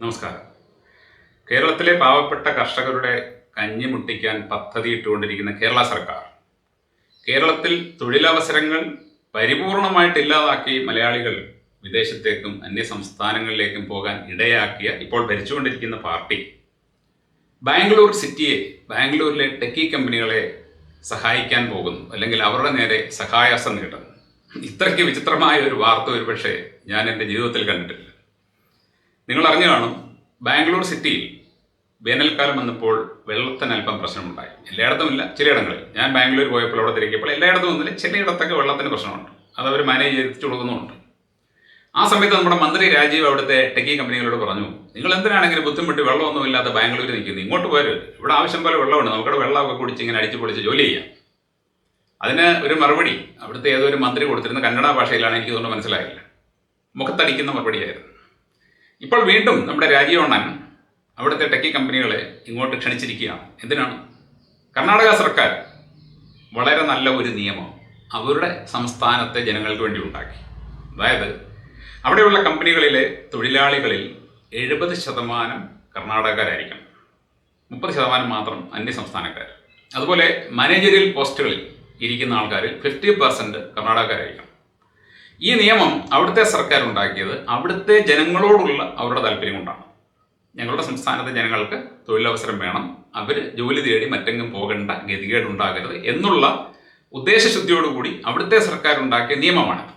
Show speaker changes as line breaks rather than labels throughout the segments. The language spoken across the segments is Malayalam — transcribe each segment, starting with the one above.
നമസ്കാരം. കേരളത്തിലെ പാവപ്പെട്ട കർഷകരുടെ കഞ്ഞി മുട്ടിക്കാൻ പദ്ധതി ഇട്ടുകൊണ്ടിരിക്കുന്ന കേരള സർക്കാർ കേരളത്തിൽ തൊഴിലവസരങ്ങൾ പരിപൂർണമായിട്ട് ഇല്ലാതാക്കി മലയാളികൾ വിദേശത്തേക്കും അന്യ സംസ്ഥാനങ്ങളിലേക്കും പോകാൻ ഇടയാക്കിയ ഇപ്പോൾ ഭരിച്ചുകൊണ്ടിരിക്കുന്ന പാർട്ടി ബാംഗ്ലൂർ സിറ്റിയെ ബാംഗ്ലൂരിലെ ടെക്കി കമ്പനികളെ സഹായിക്കാൻ പോകുന്നു അല്ലെങ്കിൽ അവരുടെ നേരെ സഹായാസം നീട്ടുന്നു ഇത്രയ്ക്ക് വിചിത്രമായ ഒരു വാർത്ത ഒരുപക്ഷെ ഞാൻ എന്റെ ജീവിതത്തിൽ കണ്ടിട്ടില്ല. നിങ്ങൾ അറിഞ്ഞു കാണും ബാംഗ്ലൂർ സിറ്റിയിൽ വേനൽക്കാലം വന്നപ്പോൾ വെള്ളത്തിന് അല്പം പ്രശ്നമുണ്ടായി. എല്ലായിടത്തും ഇല്ല ചിലയിടങ്ങളിൽ. ഞാൻ ബാംഗ്ലൂർ പോയപ്പോൾ അവിടെ തിരക്കിയപ്പോൾ എല്ലായിടത്തും വന്നില്ല ചിലയിടത്തൊക്കെ വെള്ളത്തിന് പ്രശ്നമുണ്ട്. അത് അവർ മാനേജ് ചെയ്തിട്ട് കൊടുക്കുന്നുമുണ്ട്. ആ സമയത്ത് നമ്മുടെ മന്ത്രി രാജീവ് അവിടുത്തെ ടെക്കി കമ്പനികളോട് പറഞ്ഞു നിങ്ങൾ എന്തിനാണ് ഇങ്ങനെ ബുദ്ധിമുട്ട് വെള്ളമൊന്നും ഇല്ലാതെ ബാംഗ്ലൂർ നിൽക്കുന്നു? ഇങ്ങോട്ട് പോരും ഇവിടെ ആവശ്യം പോലെ വെള്ളമുണ്ട്. നമുക്കിവിടെ വെള്ളമൊക്കെ കുടിച്ച് ഇങ്ങനെ അടിച്ചു പൊളിച്ച് ജോലി ചെയ്യാം. അതിന് ഒരു മറുപടി അവിടുത്തെ ഏതോ ഒരു മന്ത്രി കൊടുത്തിരുന്ന. കന്നഡ ഭാഷയിലാണ് എനിക്ക് തോന്നുന്നു മനസ്സിലായില്ല. മുഖത്തടിക്കുന്ന മറുപടിയായിരുന്നു. ഇപ്പോൾ വീണ്ടും നമ്മുടെ രാജീവണ്ണൻ അവിടുത്തെ ടെക്കി കമ്പനികളെ ഇങ്ങോട്ട് ക്ഷണിച്ചിരിക്കുകയാണ്. എന്തിനാണ്? കർണാടക സർക്കാർ വളരെ നല്ല ഒരു നിയമം അവരുടെ സംസ്ഥാനത്തെ ജനങ്ങൾക്ക് വേണ്ടി ഉണ്ടാക്കി. അതായത് അവിടെയുള്ള കമ്പനികളിലെ തൊഴിലാളികളിൽ എഴുപത് ശതമാനം കർണാടകക്കാരായിരിക്കണം. മുപ്പത് ശതമാനം മാത്രം അന്യ സംസ്ഥാനക്കാർ. അതുപോലെ മാനേജറിയൽ പോസ്റ്റുകളിൽ ഇരിക്കുന്ന ആൾക്കാരിൽ ഫിഫ്റ്റി പെർസെന്റ് കർണാടകക്കാരായിരിക്കണം. ഈ നിയമം അവിടുത്തെ സർക്കാർ ഉണ്ടാക്കിയത് അവിടുത്തെ ജനങ്ങളോടുള്ള അവരുടെ താല്പര്യം കൊണ്ടാണ്. ഞങ്ങളുടെ സംസ്ഥാനത്തെ ജനങ്ങൾക്ക് തൊഴിലവസരം വേണം. അവർ ജോലി തേടി മറ്റെങ്ങും പോകേണ്ട ഗതികേട് ഉണ്ടാകരുത് എന്നുള്ള ഉദ്ദേശശുദ്ധിയോടുകൂടി അവിടുത്തെ സർക്കാർ ഉണ്ടാക്കിയ നിയമമാണ്.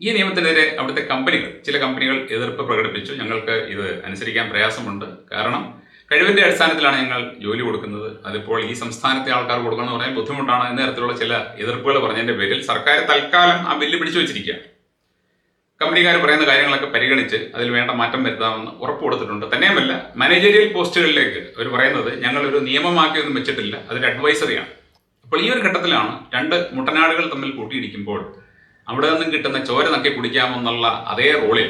ഈ നിയമത്തിനെതിരെ അവിടുത്തെ കമ്പനികൾ ചില കമ്പനികൾ എതിർപ്പ് പ്രകടിപ്പിച്ചു. ഞങ്ങൾക്ക് ഇത് അനുസരിക്കാൻ പ്രയാസമുണ്ട്. കാരണം കഴിവിന്റെ അടിസ്ഥാനത്തിലാണ് ഞങ്ങൾ ജോലി കൊടുക്കുന്നത്. അതിപ്പോൾ ഈ സംസ്ഥാനത്തെ ആൾക്കാർ കൊടുക്കണമെന്ന് പറയാൻ ബുദ്ധിമുട്ടാണ് എന്ന തരത്തിലുള്ള ചില എതിർപ്പുകൾ പറഞ്ഞതിന്റെ പേരിൽ സർക്കാർ തൽക്കാലം ആ ബില്ല് പിടിച്ചു വെച്ചിരിക്കുകയാണ്. കമ്പനിക്കാർ പറയുന്ന കാര്യങ്ങളൊക്കെ പരിഗണിച്ച് അതിൽ വേണ്ട മാറ്റം വരുത്താമെന്ന് ഉറപ്പ് കൊടുത്തിട്ടുണ്ട്. തന്നെയുമല്ല മാനേജറിയൽ പോസ്റ്റുകളിലേക്ക് അവർ പറയുന്നത് ഞങ്ങളൊരു നിയമമാക്കിയൊന്നും വെച്ചിട്ടില്ല അതൊരു അഡ്വൈസറിയാണ് അപ്പോൾ ഈ ഒരു ഘട്ടത്തിലാണ് രണ്ട് മുട്ടനാടുകൾ തമ്മിൽ കൂട്ടിയിടിക്കുമ്പോൾ അവിടെ നിന്നും കിട്ടുന്ന ചോര നക്കി കുടിക്കാമെന്നുള്ള അതേ റോളിൽ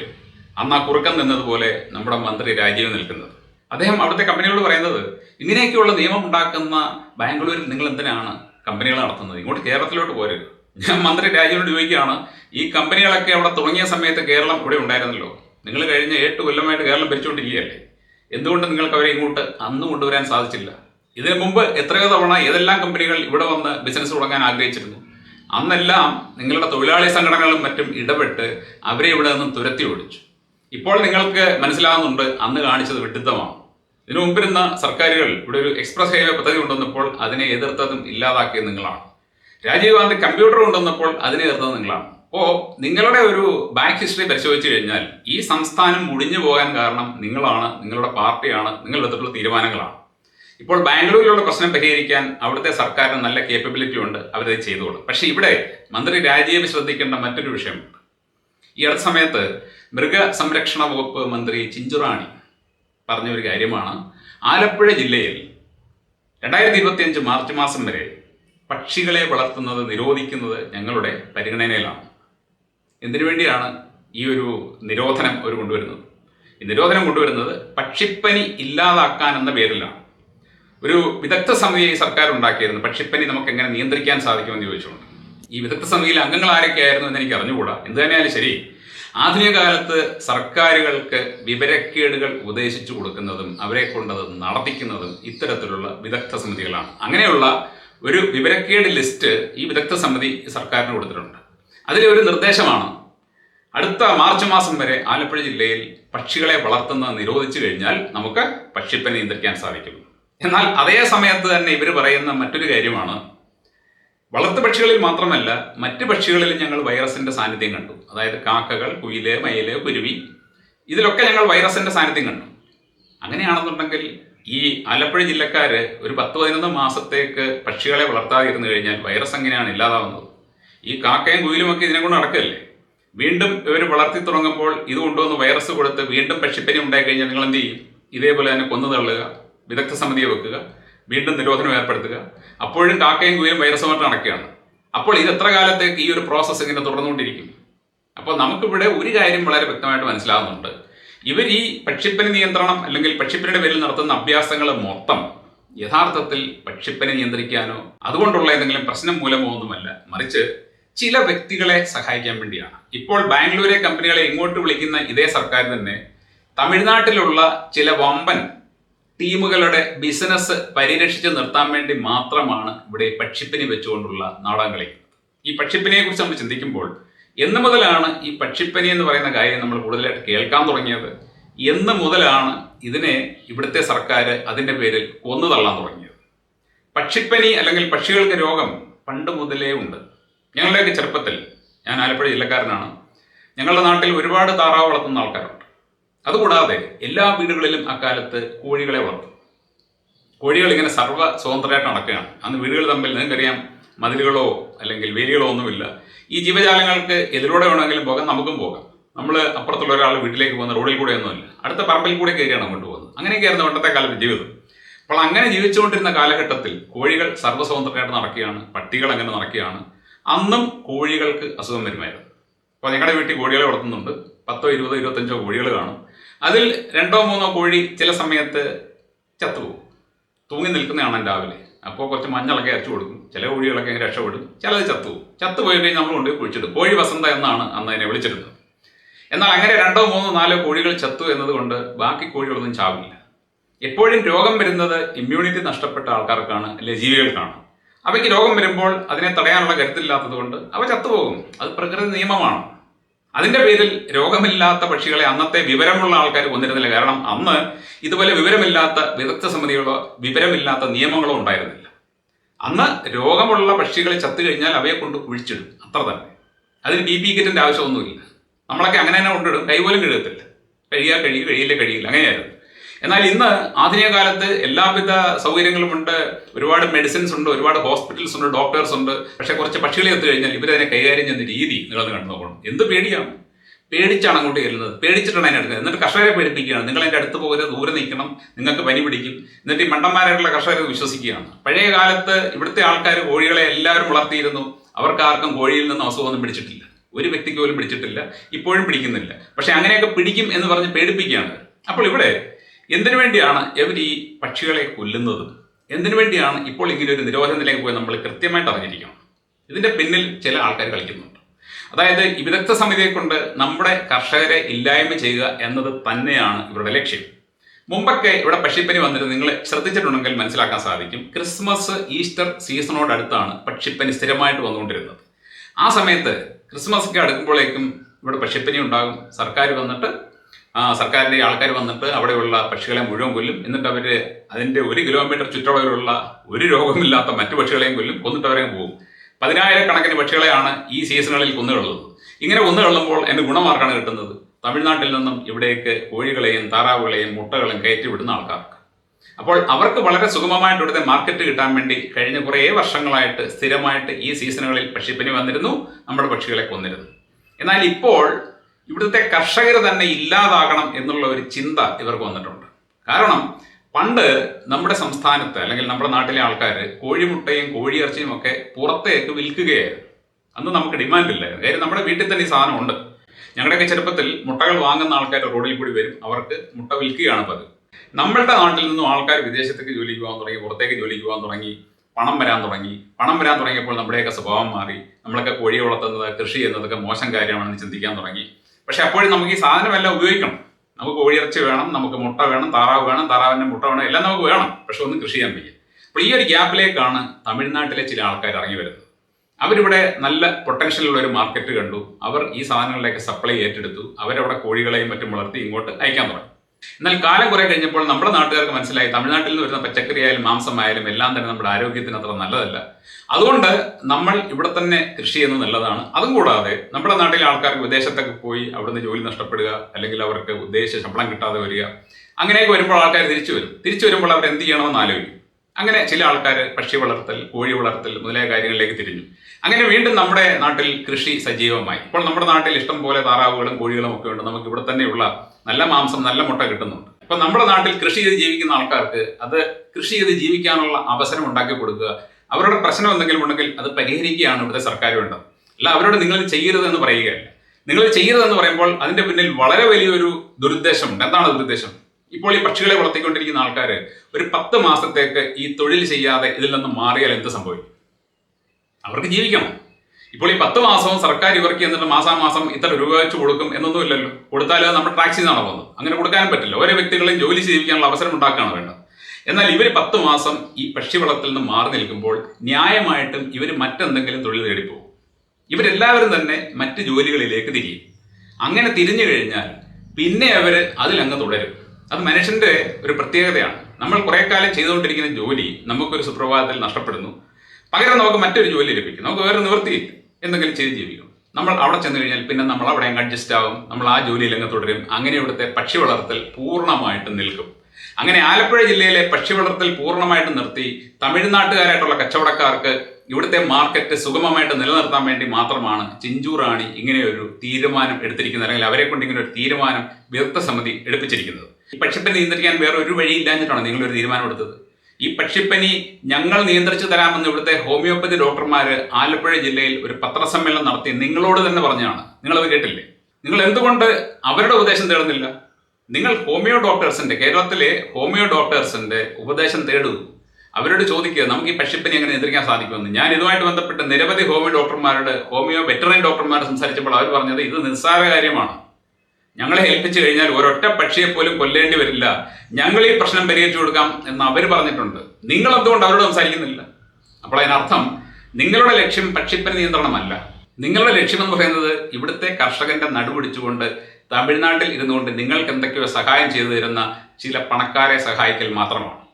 അന്ന് ആ കുറുക്കം നിന്നതുപോലെ നമ്മുടെ മന്ത്രി രാജീവ് നിൽക്കുന്നത്. അദ്ദേഹം അവിടുത്തെ കമ്പനികളോട് പറയുന്നത് ഇങ്ങനെയൊക്കെയുള്ള നിയമം ഉണ്ടാക്കുന്ന ബാംഗ്ലൂരിൽ നിങ്ങൾ എന്തിനാണ് കമ്പനികൾ നടത്തുന്നത്? ഇങ്ങോട്ട് കേരളത്തിലോട്ട് പോരുത് ഞാൻ മന്ത്രി രാജുവിനോട് ചോദിക്കുകയാണ് ഈ കമ്പനികളൊക്കെ അവിടെ തുടങ്ങിയ സമയത്ത് കേരളം ഇവിടെ ഉണ്ടായിരുന്നല്ലോ. നിങ്ങൾ കഴിഞ്ഞ എട്ട് കൊല്ലമായിട്ട് കേരളം ഭരിച്ചുകൊണ്ടിരിക്കുകയല്ലേ? എന്തുകൊണ്ട് നിങ്ങൾക്ക് അവരെ ഇങ്ങോട്ട് അന്ന് കൊണ്ടുവരാൻ സാധിച്ചില്ല? ഇതിനു മുമ്പ് എത്രയോ തവണ ഏതെല്ലാം കമ്പനികൾ ഇവിടെ വന്ന് ബിസിനസ് തുടങ്ങാൻ ആഗ്രഹിച്ചിരുന്നു. അന്നെല്ലാം നിങ്ങളുടെ തൊഴിലാളി സംഘടനകളും മറ്റും ഇടപെട്ട് അവരെ ഇവിടെ നിന്നും തുരത്തി ഓടിച്ചു. ഇപ്പോൾ നിങ്ങൾക്ക് മനസ്സിലാകുന്നുണ്ട് അന്ന് കാണിച്ചത് വിഡിത്തമാണ് ഇതിനു മുമ്പിരുന്ന സർക്കാരുകൾ ഇവിടെ ഒരു എക്സ്പ്രസ് ഹൈവേ പദ്ധതി കൊണ്ടുവന്നപ്പോൾ അതിനെ എതിർത്തതും ഇല്ലാതാക്കിയത് നിങ്ങളാണ്. രാജീവ് ഗാന്ധി കമ്പ്യൂട്ടർ കൊണ്ടുവന്നപ്പോൾ അതിനെ എതിർത്തത് നിങ്ങളാണ്. അപ്പോൾ നിങ്ങളുടെ ഒരു ബാക്ക് ഹിസ്റ്ററി പരിശോധിച്ചു കഴിഞ്ഞാൽ ഈ സംസ്ഥാനം മുടിഞ്ഞു പോകാൻ കാരണം നിങ്ങളാണ് നിങ്ങളുടെ പാർട്ടിയാണ് നിങ്ങൾ എടുത്തിട്ടുള്ള തീരുമാനങ്ങളാണ്. ഇപ്പോൾ ബാംഗ്ലൂരിലുള്ള പ്രശ്നം പരിഹരിക്കാൻ അവിടുത്തെ സർക്കാരിന് നല്ല കേപ്പബിലിറ്റി ഉണ്ട് അവരത് ചെയ്തോളും പക്ഷേ ഇവിടെ മന്ത്രി രാജീവ് ശ്രദ്ധിക്കേണ്ട മറ്റൊരു വിഷയമുണ്ട്. ഈ അടുത്ത സമയത്ത് മൃഗസംരക്ഷണ വകുപ്പ് മന്ത്രി ചിഞ്ചുറാണി പറഞ്ഞ ഒരു കാര്യമാണ്. ആലപ്പുഴ ജില്ലയിൽ രണ്ടായിരത്തി ഇരുപത്തിയഞ്ച് മാർച്ച് മാസം വരെ പക്ഷികളെ വളർത്തുന്നത് നിരോധിക്കുന്നത് ഞങ്ങളുടെ പരിഗണനയിലാണ്. എന്തിനു വേണ്ടിയാണ് ഈ ഒരു നിരോധനം അവർ കൊണ്ടുവരുന്നത്? ഈ നിരോധനം കൊണ്ടുവരുന്നത് പക്ഷിപ്പനി ഇല്ലാതാക്കാൻ എന്ന പേരിലാണ്. ഒരു വിദഗ്ധ സമിതിയെ സർക്കാർ ഉണ്ടാക്കിയിരുന്നു. പക്ഷിപ്പനി നമുക്ക് എങ്ങനെ നിയന്ത്രിക്കാൻ സാധിക്കുമെന്ന് ചോദിച്ചുകൊണ്ട്. ഈ വിദഗ്ധ സമിതിയിൽ അംഗങ്ങൾ ആരൊക്കെയായിരുന്നു എന്ന് എനിക്ക് അറിഞ്ഞുകൂടാ? എന്ത് തന്നെയാലും ശരി ആധുനിക കാലത്ത് സർക്കാരുകൾക്ക് വിവരക്കേടുകൾ ഉപദേശിച്ചു കൊടുക്കുന്നതും അവരെ കൊണ്ടത് നടത്തിക്കുന്നതും ഇത്തരത്തിലുള്ള വിദഗ്ധ സമിതികളാണ്. അങ്ങനെയുള്ള ഒരു വിവരക്കേട് ലിസ്റ്റ് ഈ വിദഗ്ധ സമിതി സർക്കാരിന് കൊടുത്തിട്ടുണ്ട്. അതിലെ ഒരു നിർദ്ദേശമാണ് അടുത്ത മാർച്ച് മാസം വരെ ആലപ്പുഴ ജില്ലയിൽ പക്ഷികളെ വളർത്തുന്നത് നിരോധിച്ചു കഴിഞ്ഞാൽ നമുക്ക് പക്ഷിപ്പനി നിയന്ത്രിക്കാൻ സാധിക്കും. എന്നാൽ അതേ സമയത്ത് തന്നെ ഇവർ പറയുന്ന മറ്റൊരു കാര്യമാണ് വളർത്തു പക്ഷികളിൽ മാത്രമല്ല മറ്റ് പക്ഷികളിലും ഞങ്ങൾ വൈറസിന്റെ സാന്നിധ്യം കണ്ടു. അതായത് കാക്കകൾ കുയിൽ മയിൽ കുരുവി ഇതിലൊക്കെ ഞങ്ങൾ വൈറസിന്റെ സാന്നിധ്യം കണ്ടു. അങ്ങനെയാണെന്നുണ്ടെങ്കിൽ ഈ ആലപ്പുഴ ജില്ലക്കാര് ഒരു പത്ത് പതിനൊന്ന് മാസത്തേക്ക് പക്ഷികളെ വളർത്താതിരുന്നു കഴിഞ്ഞാൽ വൈറസ് അങ്ങനെയാണ് ഇല്ലാതാവുന്നത്? ഈ കാക്കയും കുയിലുമൊക്കെ ഇതിനെ കൊണ്ട് നടക്കല്ലേ? വീണ്ടും ഇവർ വളർത്തി തുടങ്ങുമ്പോൾ ഇത് കൊണ്ടുവന്ന് വൈറസ് കൊടുത്ത് വീണ്ടും പക്ഷിപ്പനി ഉണ്ടായി കഴിഞ്ഞാൽ നിങ്ങൾ എന്ത് ചെയ്യും? ഇതേപോലെ തന്നെ കൊന്നു തള്ളുക വിദഗ്ധ സമിതിയെ വെക്കുക വീണ്ടും നിരോധനം ഏർപ്പെടുത്തുക. അപ്പോഴും കാക്കയും കുയിലും വൈറസുമായിട്ട് നടക്കുകയാണ്. അപ്പോൾ ഇത് എത്ര കാലത്തേക്ക് ഈ ഒരു പ്രോസസ്സ് ഇങ്ങനെ തുടർന്നുകൊണ്ടിരിക്കും? അപ്പോൾ നമുക്കിവിടെ ഒരു കാര്യം വളരെ വ്യക്തമായിട്ട് മനസ്സിലാകുന്നുണ്ട് ഇവർ ഈ പക്ഷിപ്പനി നിയന്ത്രണം അല്ലെങ്കിൽ പക്ഷിപ്പനിയുടെ പേരിൽ നടത്തുന്ന അഭ്യാസങ്ങൾ മൊത്തം യഥാർത്ഥത്തിൽ പക്ഷിപ്പനി നിയന്ത്രിക്കാനോ അതുകൊണ്ടുള്ള ഏതെങ്കിലും പ്രശ്നം മൂലമോ ഒന്നുമല്ല. മറിച്ച് ചില വ്യക്തികളെ സഹായിക്കാൻ വേണ്ടിയാണ്. ഇപ്പോൾ ബാംഗ്ലൂരെ കമ്പനികളെ ഇങ്ങോട്ട് വിളിക്കുന്ന ഇതേ സർക്കാർ തന്നെ തമിഴ്നാട്ടിലുള്ള ചില വമ്പൻ ടീമുകളുടെ ബിസിനസ് പരിരക്ഷിച്ച് നിർത്താൻ വേണ്ടി മാത്രമാണ് ഇവിടെ പക്ഷിപ്പനി വെച്ചുകൊണ്ടുള്ള നാടകം കളിക്കുന്നത് ഈ പക്ഷിപ്പനിയെ കുറിച്ച് നമ്മൾ ചിന്തിക്കുമ്പോൾ എന്ന് മുതലാണ് ഈ പക്ഷിപ്പനി എന്ന് പറയുന്ന കാര്യം നമ്മൾ കൂടുതലായിട്ട് കേൾക്കാൻ തുടങ്ങിയത്. എന്ന് മുതലാണ് ഇതിനെ ഇവിടുത്തെ സർക്കാർ അതിന്റെ പേരിൽ കൊന്നു തള്ളാൻ തുടങ്ങിയത്. പക്ഷിപ്പനി അല്ലെങ്കിൽ പക്ഷികൾക്ക് രോഗം പണ്ട് മുതലേ ഉണ്ട്. ഞങ്ങളുടെയൊക്കെ ചെറുപ്പത്തിൽ ഞാൻ ആലപ്പുഴ ജില്ലക്കാരനാണ് ഞങ്ങളുടെ നാട്ടിൽ ഒരുപാട് താറാവ് വളർത്തുന്ന ആൾക്കാരുണ്ട്. അതുകൂടാതെ എല്ലാ വീടുകളിലും അക്കാലത്ത് കോഴികളെ വളർത്തും. കോഴികൾ ഇങ്ങനെ സർവ സ്വതന്ത്രമായിട്ട് നടക്കുകയാണ്. അന്ന് വീടുകൾ തമ്മിൽ നിങ്ങൾക്കറിയാം മതിലുകളോ അല്ലെങ്കിൽ വേലികളോ ഒന്നുമില്ല. ഈ ജീവജാലങ്ങൾക്ക് എതിലൂടെ വേണമെങ്കിലും പോകാം നമുക്കും പോകാം. നമ്മൾ അപ്പുറത്തുള്ള ഒരാൾ വീട്ടിലേക്ക് പോകുന്ന റോഡിൽ കൂടെ ഒന്നുമില്ല അടുത്ത പറമ്പിൽ കൂടെ കയറിയാണ് അങ്ങോട്ട് പോകുന്നത്. അങ്ങനെയൊക്കെയായിരുന്നു പണ്ടത്തെ കാലത്ത് ജീവിതം. അപ്പോൾ അങ്ങനെ ജീവിച്ചുകൊണ്ടിരുന്ന കാലഘട്ടത്തിൽ കോഴികൾ സർവസ്വതന്ത്രമായിട്ട് നടക്കുകയാണ് പട്ടികൾ അങ്ങനെ നടക്കുകയാണ്. അന്നും കോഴികൾക്ക് അസുഖം വരുമായിരുന്നു. അപ്പോൾ ഞങ്ങളുടെ വീട്ടിൽ കോഴികളെ വളർത്തുന്നുണ്ട്. പത്തോ ഇരുപതോ ഇരുപത്തഞ്ചോ കോഴികൾ കാണും. അതിൽ രണ്ടോ മൂന്നോ കോഴി ചില സമയത്ത് ചത്തുപോകും. തൂങ്ങി നിൽക്കുന്നതാണ് രാവിലെ. അപ്പോൾ കുറച്ച് മഞ്ഞളൊക്കെ അരച്ചു കൊടുക്കും. ചില കോഴികളൊക്കെ രക്ഷപ്പെടും. ചിലത് ചത്തു ചത്തുപോയി കഴിഞ്ഞാൽ നമ്മൾ കൊണ്ടുപോയി കുഴിച്ചിടും. കോഴി വസന്ത എന്നാണ് അന്ന് അതിനെ വിളിച്ചിരുന്നത്. എന്നാൽ അങ്ങനെ രണ്ടോ മൂന്നോ നാലോ കോഴികൾ ചത്തു എന്നതുകൊണ്ട് ബാക്കി കോഴികളൊന്നും ചാവില്ല. എപ്പോഴും രോഗം വരുന്നത് ഇമ്മ്യൂണിറ്റി നഷ്ടപ്പെട്ട ആൾക്കാർക്കാണ് അല്ലെ ജീവികൾക്കാണ്. അവയ്ക്ക് രോഗം വരുമ്പോൾ അതിനെ തടയാനുള്ള കരുത്തില്ലാത്തത് കൊണ്ട് അവ ചത്തുപോകും. അത് പ്രകൃതി നിയമമാണ്. അതിന്റെ പേരിൽ രോഗമില്ലാത്ത പക്ഷികളെ അന്നത്തെ വിവരമുള്ള ആൾക്കാർ കൊന്നിരുന്നില്ല. കാരണം അന്ന് ഇതുപോലെ വിവരമില്ലാത്ത വിദഗ്ധ സമിതികളോ വിവരമില്ലാത്ത നിയമങ്ങളോ ഉണ്ടായിരുന്നില്ല. അന്ന് രോഗമുള്ള പക്ഷികൾ ചത്തു കഴിഞ്ഞാൽ അവയെ കൊണ്ട് കുഴിച്ചിടും. അത്ര തന്നെ. അതിന് ബി പി കിറ്റിന്റെ ആവശ്യമൊന്നുമില്ല. നമ്മളൊക്കെ അങ്ങനെ തന്നെ കൊണ്ടിടും. കൈ പോലും കഴുകത്തില്ല. കഴിയാ കഴിയും കഴിയില്ല കഴിയില്ല അങ്ങനെയായിരുന്നു. എന്നാൽ ഇന്ന് ആധുനിക കാലത്ത് എല്ലാവിധ സൗകര്യങ്ങളുമുണ്ട് ഒരുപാട് മെഡിസിൻസ് ഉണ്ട് ഒരുപാട് ഹോസ്പിറ്റൽസ് ഉണ്ട് ഡോക്ടേഴ്സ് ഉണ്ട്. പക്ഷെ കുറച്ച് പക്ഷികളെ എത്തുകഴിഞ്ഞാൽ ഇവരതിനെ കൈകാര്യം ചെയ്യുന്ന രീതി നിങ്ങൾ കണ്ടു നോക്കണം എന്ത് പേടിയാണ്? പേടിച്ചാണ് അങ്ങോട്ട് കയറുന്നത്. പേടിച്ചിട്ടാണ് അതിനെ എന്നിട്ട് കർഷകരെ പേടിപ്പിക്കുകയാണ്. നിങ്ങൾ എന്റെ അടുത്ത് പോകരുത് ദൂരെ നിൽക്കണം നിങ്ങൾക്ക് പനി പിടിക്കും. എന്നിട്ട് ഈ മണ്ടന്മാരായിട്ടുള്ള കർഷകരെ വിശ്വസിക്കുകയാണ്. പഴയ കാലത്ത് ഇവിടുത്തെ ആൾക്കാർ കോഴികളെ എല്ലാവരും വളർത്തിയിരുന്നു. അവർക്ക് ആർക്കും കോഴിയിൽ നിന്ന് അസുഖമൊന്നും പിടിച്ചിട്ടില്ല. ഒരു വ്യക്തിക്ക് പോലും പിടിച്ചിട്ടില്ല. ഇപ്പോഴും പിടിക്കുന്നില്ല. പക്ഷെ അങ്ങനെയൊക്കെ പിടിക്കും എന്ന് പറഞ്ഞ് പേടിപ്പിക്കുകയാണ്. അപ്പോൾ ഇവിടെ എന്തിനു വേണ്ടിയാണ് ഇവർ ഈ പക്ഷികളെ കൊല്ലുന്നത്? എന്തിനു വേണ്ടിയാണ് ഇപ്പോൾ ഇങ്ങനെ ഒരു നിരോധനത്തിലേക്ക് പോയി നമ്മൾ കൃത്യമായിട്ട് അറിഞ്ഞിരിക്കണം? ഇതിന്റെ പിന്നിൽ ചില ആൾക്കാർ കളിക്കുന്നുണ്ട് അതായത് ഈ വിദഗ്ധ സമിതിയെ കൊണ്ട് നമ്മുടെ കർഷകരെ ഇല്ലായ്മ ചെയ്യുക എന്നത് തന്നെയാണ് ഇവരുടെ ലക്ഷ്യം. മുമ്പൊക്കെ ഇവിടെ പക്ഷിപ്പനി വന്നിട്ട് നിങ്ങൾ ശ്രദ്ധിച്ചിട്ടുണ്ടെങ്കിൽ മനസ്സിലാക്കാൻ സാധിക്കും. ക്രിസ്മസ് ഈസ്റ്റർ സീസണോടടുത്താണ് പക്ഷിപ്പനി സ്ഥിരമായിട്ട് വന്നുകൊണ്ടിരുന്നത്. ആ സമയത്ത് ക്രിസ്മസ് ഒക്കെ അടുക്കുമ്പോഴേക്കും ഇവിടെ പക്ഷിപ്പനി ഉണ്ടാകും. സർക്കാർ വന്നിട്ട് സർക്കാരിന്റെ ആൾക്കാർ വന്നിട്ട് അവിടെയുള്ള പക്ഷികളെ മുഴുവൻ കൊല്ലും. എന്നിട്ട് അവർ അതിന്റെ ഒരു കിലോമീറ്റർ ചുറ്റളവിലുള്ള ഒരു രോഗമില്ലാത്ത മറ്റു പക്ഷികളെയും കൊല്ലും. കൊന്നിട്ട് അവരെയും പോകും പതിനായിരക്കണക്കിന് പക്ഷികളെയാണ് ഈ സീസണുകളിൽ കൊന്നുകൊള്ളുന്നത് ഇങ്ങനെ കൊന്നുകൊള്ളുമ്പോൾ എന്റെ ഗുണമാർക്കാണ് കിട്ടുന്നത് തമിഴ്നാട്ടിൽ നിന്നും ഇവിടേക്ക് കോഴികളെയും താറാവുകളെയും മുട്ടകളും കയറ്റി വിടുന്ന ആൾക്കാർക്ക്. അപ്പോൾ അവർക്ക് വളരെ സുഗമമായിട്ട് ഇവിടുത്തെ മാർക്കറ്റ് കിട്ടാൻ വേണ്ടി കഴിഞ്ഞ കുറേ വർഷങ്ങളായിട്ട് സ്ഥിരമായിട്ട് ഈ സീസണുകളിൽ പക്ഷിപ്പനി വന്നിരുന്നു നമ്മുടെ പക്ഷികളെ കൊന്നിരുന്നു. എന്നാൽ ഇപ്പോൾ ഇവിടുത്തെ കർഷകർ തന്നെ ഇല്ലാതാകണം എന്നുള്ള ഒരു ചിന്ത ഇവർക്ക് വന്നിട്ടുണ്ട്. കാരണം പണ്ട് നമ്മുടെ സംസ്ഥാനത്ത് അല്ലെങ്കിൽ നമ്മുടെ നാട്ടിലെ ആൾക്കാർ കോഴിമുട്ടയും കോഴിയിറച്ചിയും ഒക്കെ പുറത്തേക്ക് വിൽക്കുകയായിരുന്നു. അന്ന് നമുക്ക് ഡിമാൻഡ് ഇല്ലായിരുന്നു. കാര്യം നമ്മുടെ വീട്ടിൽ തന്നെ ഈ സാധനം ഉണ്ട്. ഞങ്ങളുടെയൊക്കെ ചെറുപ്പത്തിൽ മുട്ടകൾ വാങ്ങുന്ന ആൾക്കാർ റോഡിൽ കൂടി വരും അവർക്ക് മുട്ട വിൽക്കുകയാണ് പതിവ്. നമ്മളുടെ നാട്ടിൽ നിന്നും ആൾക്കാർ വിദേശത്തേക്ക് ജോലിക്ക് പോകാൻ തുടങ്ങി പുറത്തേക്ക് ജോലിക്ക് പോകാൻ തുടങ്ങി പണം വരാൻ തുടങ്ങി. പണം വരാൻ തുടങ്ങിയപ്പോൾ നമ്മുടെയൊക്കെ സ്വഭാവം മാറി. നമ്മളൊക്കെ കോഴി വളർത്തുന്നത് കൃഷി ചെയ്യുന്നതൊക്കെ മോശം കാര്യമാണെന്ന് ചിന്തിക്കാൻ തുടങ്ങി. പക്ഷെ അപ്പോഴും നമുക്ക് ഈ സാധനമെല്ലാം ഉപയോഗിക്കണം. നമുക്ക് കോഴിയിറച്ചി വേണം നമുക്ക് മുട്ട വേണം താറാവ് വേണം താറാവിന്റെ മുട്ട വേണം എല്ലാം നമുക്ക് വേണം പക്ഷെ ഒന്നും കൃഷി ചെയ്യാൻ വയ്യ അപ്പോൾ ഈ ഒരു ഗ്യാപ്പിലേക്കാണ് തമിഴ്നാട്ടിലെ ചില ആൾക്കാർ ഇറങ്ങി വരുന്നത്. അവരിവിടെ നല്ല പൊട്ടൻഷ്യൽ ഉള്ള ഒരു മാർക്കറ്റ് കണ്ടു. അവർ ഈ സാധനങ്ങളിലേക്ക് സപ്ലൈ ഏറ്റെടുത്തു. അവരവിടെ കോഴികളെയും മറ്റും വളർത്തി ഇങ്ങോട്ട് അയക്കാൻ തുടങ്ങി. എന്നാൽ കാലം കുറെ കഴിഞ്ഞപ്പോൾ നമ്മുടെ നാട്ടുകാർക്ക് മനസ്സിലായി. തമിഴ്നാട്ടിൽ നിന്ന് വരുന്ന പച്ചക്കറി ആയാലും മാംസമായാലും എല്ലാം തന്നെ നമ്മുടെ ആരോഗ്യത്തിന് അത്ര നല്ലതല്ല. അതുകൊണ്ട് നമ്മൾ ഇവിടെ തന്നെ കൃഷി ചെയ്യുന്നത് നല്ലതാണ്. അതും കൂടാതെ നമ്മുടെ നാട്ടിലെ ആൾക്കാർക്ക് വിദേശത്തൊക്കെ പോയി അവിടുന്ന് ജോലി നഷ്ടപ്പെടുക അല്ലെങ്കിൽ അവർക്ക് ഉദ്ദേശിച്ച ശമ്പളം കിട്ടാതെ വരിക അങ്ങനെയൊക്കെ വരുമ്പോൾ ആൾക്കാർ തിരിച്ചു വരും. തിരിച്ചു വരുമ്പോൾ അവർ എന്ത് ചെയ്യണമെന്ന് ആലോചിക്കും. അങ്ങനെ ചില ആൾക്കാർ പക്ഷി വളർത്തൽ കോഴി വളർത്തൽ മുതലായ കാര്യങ്ങളിലേക്ക് തിരിഞ്ഞു. അങ്ങനെ വീണ്ടും നമ്മുടെ നാട്ടിൽ കൃഷി സജീവമായി. ഇപ്പോൾ നമ്മുടെ നാട്ടിൽ ഇഷ്ടം പോലെ താറാവുകളും കോഴികളും ഒക്കെ ഉണ്ട്. നമുക്ക് ഇവിടെ തന്നെയുള്ള നല്ല മാംസം നല്ല മുട്ട കിട്ടുന്നുണ്ട്. ഇപ്പൊ നമ്മുടെ നാട്ടിൽ കൃഷി ചെയ്ത് ജീവിക്കുന്ന ആൾക്കാർക്ക് അത് കൃഷി ചെയ്ത് ജീവിക്കാനുള്ള അവസരം ഉണ്ടാക്കി കൊടുക്കുക അവരുടെ പ്രശ്നം എന്തെങ്കിലും ഉണ്ടെങ്കിൽ അത് പരിഹരിക്കുകയാണ് ഇവിടുത്തെ സർക്കാർ വേണ്ടത്. അല്ല അവരോട് നിങ്ങൾ ചെയ്യരുത് എന്ന് പറയുകയല്ല. നിങ്ങൾ ചെയ്യരുതെന്ന് പറയുമ്പോൾ അതിന്റെ പിന്നിൽ വളരെ വലിയൊരു ദുരുദ്ദേശമുണ്ട്. എന്താണ് ദുരുദ്ദേശം? ഇപ്പോൾ ഈ പക്ഷികളെ വളർത്തിക്കൊണ്ടിരിക്കുന്ന ആൾക്കാർ ഒരു പത്ത് മാസത്തേക്ക് ഈ തൊഴിൽ ചെയ്യാതെ ഇതിൽ നിന്ന് മാറിയാൽ എന്ത് സംഭവിക്കും? അവർക്ക് ജീവിക്കണം. ഇപ്പോൾ ഈ പത്ത് മാസവും സർക്കാർ ഇവർക്ക് എന്നിട്ട് മാസാമാസം ഇത്ര രൂപ വെച്ച് കൊടുക്കും എന്നൊന്നും ഇല്ലല്ലോ. കൊടുത്താൽ നമ്മുടെ ടാക്സിൽ നിന്നാണ് പോകുന്നത്? അങ്ങനെ കൊടുക്കാനും പറ്റില്ല. ഓരോ വ്യക്തികളെയും ജോലി ജീവിക്കാനുള്ള അവസരം ഉണ്ടാക്കുകയാണ് വേണ്ടത്. എന്നാൽ ഇവർ പത്ത് മാസം ഈ പക്ഷി വളത്തിൽ നിന്ന് മാറി നിൽക്കുമ്പോൾ ന്യായമായിട്ടും ഇവർ മറ്റെന്തെങ്കിലും തൊഴിൽ തേടിപ്പോകും ഇവരെല്ലാവരും തന്നെ മറ്റ് ജോലികളിലേക്ക് തിരിയും. അങ്ങനെ തിരിഞ്ഞു കഴിഞ്ഞാൽ പിന്നെ അവർ അതിലങ്ങ് തുടരും. അത് മനുഷ്യന്റെ ഒരു പ്രത്യേകതയാണ്. നമ്മൾ കുറെ കാലം ചെയ്തുകൊണ്ടിരിക്കുന്ന ജോലി നമുക്കൊരു സുപ്രഭാതത്തിൽ നഷ്ടപ്പെടുന്നു. പകരം നമുക്ക് മറ്റൊരു ജോലി ലഭിക്കും. നമുക്ക് വേറെ നിവൃത്തിയില്ല. എന്തെങ്കിലും ചെയ്ത് ജീവിക്കും. നമ്മൾ അവിടെ ചെന്ന് കഴിഞ്ഞാൽ പിന്നെ നമ്മൾ അവിടെ അങ്ങ് അഡ്ജസ്റ്റ് ആവും. നമ്മൾ ആ ജോലിയിൽ അങ്ങ് തുടരും. അങ്ങനെ ഇവിടുത്തെ പക്ഷി വളർത്തൽ പൂർണമായിട്ടും നിൽക്കും. അങ്ങനെ ആലപ്പുഴ ജില്ലയിലെ പക്ഷി വളർത്തൽ പൂർണമായിട്ട് നിർത്തി തമിഴ്നാട്ടുകാരായിട്ടുള്ള കച്ചവടക്കാർക്ക് ഇവിടുത്തെ മാർക്കറ്റ് സുഗമമായിട്ട് നിലനിർത്താൻ വേണ്ടി മാത്രമാണ് ചിഞ്ചൂറാണി ഇങ്ങനെ ഒരു തീരുമാനം എടുത്തിരിക്കുന്നത്. അല്ലെങ്കിൽ അവരെ കൊണ്ട് ഇങ്ങനെ ഒരു തീരുമാനം വിദഗ്ധ സമിതി എടുപ്പിച്ചിരിക്കുന്നത്. പക്ഷിപ്പനി നിയന്ത്രിക്കാൻ വേറെ ഒരു വഴി ഇല്ലാഞ്ഞിട്ടാണ് നിങ്ങൾ ഒരു തീരുമാനം എടുത്തത്? ഈ പക്ഷിപ്പനി ഞങ്ങൾ നിയന്ത്രിച്ചു തരാമെന്ന് ഇവിടുത്തെ ഹോമിയോപ്പതി ഡോക്ടർമാർ ആലപ്പുഴ ജില്ലയിൽ ഒരു പത്രസമ്മേളനം നടത്തി. നിങ്ങളോട് തന്നെ പറഞ്ഞാണ് നിങ്ങളത് കേട്ടില്ലേ? നിങ്ങൾ എന്തുകൊണ്ട് അവരുടെ ഉപദേശം തേടുന്നില്ല? നിങ്ങൾ ഹോമിയോ ഡോക്ടേഴ്സിന്റെ കേരളത്തിലെ ഹോമിയോ ഡോക്ടേഴ്സിന്റെ ഉപദേശം തേടൂ. അവരോട് ചോദിക്കുക നമുക്ക് ഈ പക്ഷിപ്പനി എങ്ങനെ നിയന്ത്രിക്കാൻ സാധിക്കുമെന്ന്? ഞാൻ ഇതുമായിട്ട് ബന്ധപ്പെട്ട് നിരവധി ഹോമിയോ ഡോക്ടർമാരുടെ ഹോമിയോ വെറ്ററിനറി ഡോക്ടർമാരെ സംസാരിച്ചപ്പോൾ അവർ പറഞ്ഞത് ഇത് നിസ്സാര കാര്യമാണ്. ഞങ്ങളെ ഏൽപ്പിച്ചു കഴിഞ്ഞാൽ ഒരൊറ്റ പക്ഷിയെ പോലും കൊല്ലേണ്ടി വരില്ല. ഞങ്ങൾ ഈ പ്രശ്നം പരിഹരിച്ചു കൊടുക്കാം എന്ന് അവർ പറഞ്ഞിട്ടുണ്ട്. നിങ്ങൾ എന്തുകൊണ്ട് അവരോട് സംസാരിക്കുന്നില്ല? അപ്പോൾ അതിനർത്ഥം നിങ്ങളുടെ ലക്ഷ്യം പക്ഷിപ്പനി നിയന്ത്രണമല്ല. നിങ്ങളുടെ ലക്ഷ്യം എന്ന് പറയുന്നത് ഇവിടുത്തെ കർഷകന്റെ നടുപിടിച്ചുകൊണ്ട് തമിഴ്നാട്ടിൽ ഇരുന്നുകൊണ്ട് നിങ്ങൾക്ക് എന്തൊക്കെയോ സഹായം ചെയ്തു തരുന്ന ചില പണക്കാരെ സഹായിക്കൽ മാത്രമാണ്.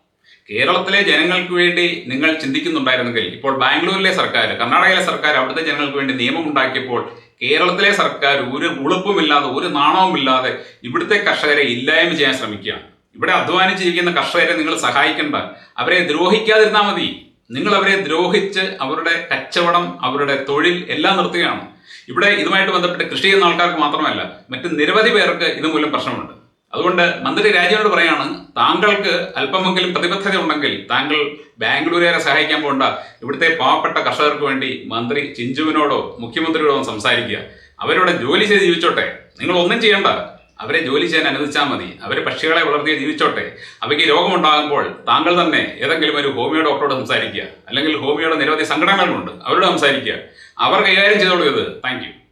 കേരളത്തിലെ ജനങ്ങൾക്ക് വേണ്ടി നിങ്ങൾ ചിന്തിക്കുന്നുണ്ടായിരുന്നെങ്കിൽ ഇപ്പോൾ ബാംഗ്ലൂരിലെ സർക്കാർ കർണാടകയിലെ സർക്കാർ അവിടുത്തെ ജനങ്ങൾക്ക് വേണ്ടി നിയമം ഉണ്ടാക്കിയപ്പോൾ കേരളത്തിലെ സർക്കാർ ഒരു ഉളുപ്പുമില്ലാതെ ഒരു നാണവുമില്ലാതെ ഇവിടുത്തെ കർഷകരെ ഇല്ലായ്മ ചെയ്യാൻ ശ്രമിക്കുകയാണ്. ഇവിടെ അധ്വാനിച്ച് ജീവിക്കുന്ന കർഷകരെ നിങ്ങൾ സഹായിക്കേണ്ട. അവരെ ദ്രോഹിക്കാതിരുന്നാൽ മതി. നിങ്ങൾ അവരെ ദ്രോഹിച്ച് അവരുടെ കച്ചവടം അവരുടെ തൊഴിൽ എല്ലാം നിർത്തുകയാണ്. ഇവിടെ ഇതുമായിട്ട് ബന്ധപ്പെട്ട് കൃഷി ചെയ്യുന്ന ആൾക്കാർക്ക് മാത്രമല്ല മറ്റ് നിരവധി പേർക്ക് ഇതുമൂലം പ്രശ്നമുണ്ട്. അതുകൊണ്ട് മന്ത്രി രാജയോട് പറയാണ് താങ്കൾക്ക് അല്പമെങ്കിലും പ്രതിബദ്ധത ഉണ്ടെങ്കിൽ താങ്കൾ ബാംഗ്ലൂരുകാരെ സഹായിക്കാൻ പോണ്ട ഇവിടുത്തെ പാവപ്പെട്ട കർഷകർക്ക് വേണ്ടി മന്ത്രി ചിഞ്ചുവിനോടോ മുഖ്യമന്ത്രിയോടോ സംസാരിക്കുക. അവരോട് ജോലി ചെയ്ത് ജീവിച്ചോട്ടെ. നിങ്ങൾ ഒന്നും ചെയ്യണ്ട. അവരെ ജോലി ചെയ്യാൻ അനുവദിച്ചാൽ മതി. അവർ പക്ഷികളെ വളർത്തി ജീവിച്ചോട്ടെ. അവയ്ക്ക് രോഗമുണ്ടാകുമ്പോൾ താങ്കൾ തന്നെ ഏതെങ്കിലും ഒരു ഹോമിയോ ഡോക്ടറോട് സംസാരിക്കുക. അല്ലെങ്കിൽ ഹോമിയോയുടെ നിരവധി സംഘടനകളുണ്ട് അവരോട് സംസാരിക്കുക. അവർ കൈകാര്യം ചെയ്തോളൂ ഇത്. താങ്ക്